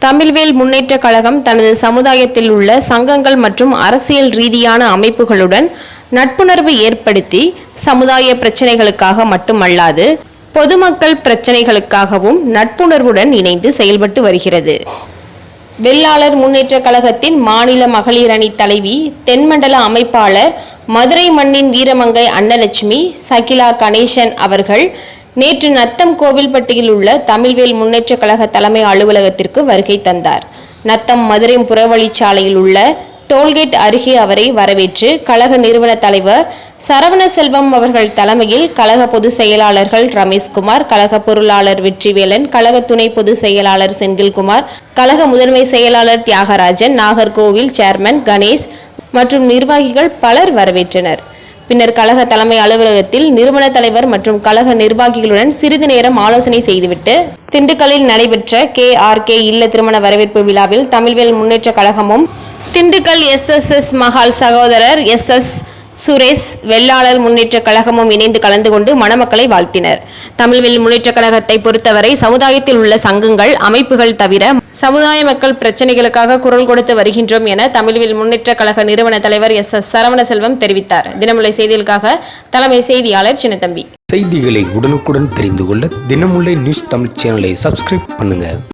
தமிழ்வேல் முன்னேற்ற கழகம் தனது சமுதாயத்தில் உள்ள சங்கங்கள் மற்றும் அரசியல் ரீதியான அமைப்புகளுடன் நட்புணர்வு ஏற்படுத்தி சமுதாய பிரச்சனைகளுக்காக மட்டுமல்லாது பொதுமக்கள் பிரச்சினைகளுக்காகவும் நட்புணர்வுடன் இணைந்து செயல்பட்டு வருகிறது. வெள்ளாளர் முன்னேற்ற கழகத்தின் மாநில மகளிர் அணி தலைவி தென்மண்டல அமைப்பாளர் மதுரை மண்ணின் வீரமங்கை அன்னலட்சுமி சகிலா கணேசன் அவர்கள் நேற்று நத்தம் கோவில்பட்டியில் உள்ள தமிழ்வேல் முன்னேற்ற கழக தலைமை அலுவலகத்திற்கு வருகை தந்தார். நத்தம் மதுரை புறவழிச்சாலையில் உள்ள டோல்கேட் அருகே அவரை வரவேற்று கழக நிறுவன தலைவர் சரவண செல்வம் அவர்கள் தலைமையில் கழக பொதுச் செயலாளர்கள் ரமேஷ்குமார் கழக பொருளாளர் வெற்றிவேலன் கழக துணை பொதுச் செயலாளர் செந்தில்குமார் கழக முதன்மை செயலாளர் தியாகராஜன் நாகர்கோவில் சேர்மன் கணேஷ் மற்றும் நிர்வாகிகள் பலர் வரவேற்றனர். பின்னர் கழக தலைமை அலுவலகத்தில் நிறுவன தலைவர் மற்றும் கழக நிர்வாகிகளுடன் சிறிது நேரம் ஆலோசனை செய்துவிட்டு திண்டுக்கல்லில் நடைபெற்ற கே ஆர் கே இல்ல திருமண வரவேற்பு விழாவில் தமிழ்வேல் முன்னேற்ற கழகமும் Dindigul S S S Mahal சகோதரர் எஸ் எஸ் சுரேஷ் வெள்ளாளர் முன்னேற்றக் கழகமும் இணைந்து கலந்து கொண்டு மணமக்களை வாழ்த்தினர். தமிழ்வில் முன்னேற்றக் கழகத்தை பொறுத்தவரை சமுதாயத்தில் உள்ள சங்கங்கள் அமைப்புகள் தவிர சமுதாய மக்கள் பிரச்சனைகளுக்காக குரல் கொடுத்து வருகின்றோம் என தமிழ்வில் முன்னேற்றக் கழக நிறுவன தலைவர் எஸ். எஸ். சரவண செல்வம் தெரிவித்தார். தினமுலை செய்திகளுக்காக தலைமை செய்தியாளர் சின்னத்தம்பி. செய்திகளை உடனுக்குடன் தெரிந்து கொள்ள தினமுல்லை நியூஸ் தமிழ் சேனலை சப்ஸ்கிரைப் பண்ணுங்க.